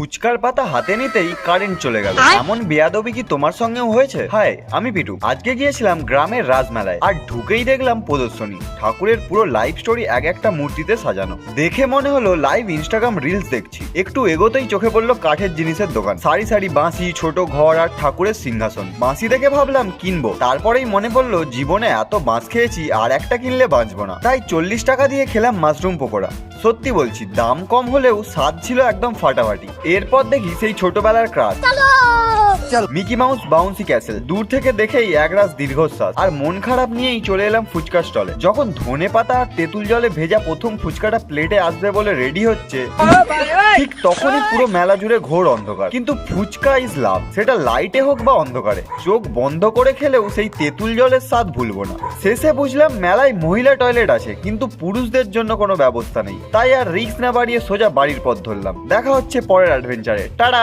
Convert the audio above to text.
ফুচকার পাতা হাতে নিতেই কারেন্ট চলে গেল। এমন বেয়াদবি কি তোমার সঙ্গেও হয়েছে? হাই আমি পিটু। আজকে গিয়েছিলাম গ্রামের রাজমেলায় আর ঢুকেই দেখলাম প্রদর্শনী। ঠাকুরের পুরো লাইভ স্টোরি এক একটা মূর্তিতে সাজানো। দেখে মনে হলো লাইভ ইনস্টাগ্রাম রিলস দেখছি। একটু এগোতেই চোখে পড়ল কাঠের জিনিসের দোকান। সারি সারি বাঁশি ছোট ঘর আর ঠাকুরের সিংহাসন। বাঁশি দেখে ভাবলাম কিনবো। তারপরেই মনে পড়ল জীবনে এত বাঁশ খেয়েছি আর একটা কিনলে বাঁচবো না। তাই চল্লিশ টাকা দিয়ে খেলাম মাশরুম পকোড়া। সত্যি বলছি দাম কম হলেও স্বাদ ছিল একদম ফাটাফাটি। এরপর দেখি সেই ছোটবেলার crush Mickey Mouse bouncy castle দূর থেকে দেখেই একরাশ দীর্ঘশ্বাস। আর মন খারাপ নিয়েই চলে এলাম ফুচকা স্টলে যখন ধনে পাতা আর তেঁতুল জলে ভেজা প্রথম ফুচকাটা প্লেটে আসবে বলে রেডি হচ্ছে, ঠিক তখনই পুরো মেলা জুড়ে ঘোর অন্ধকার। কিন্তু ফুচকা ইজ লাভ সেটা লাইটে হোক বা অন্ধকারে। চোখ বন্ধ করে খেলেও সেই তেঁতুল জলের স্বাদ ভুলবো না। শেষে বুঝলাম মেলায় মহিলা টয়লেট আছে, কিন্তু পুরুষদের জন্য কোনো ব্যবস্থা নেই। তাই আর রিস্ক না বাড়িয়ে সোজা বাড়ির পথ ধরলাম। দেখা হচ্ছে পরের অ্যাডভেঞ্চারে টাটা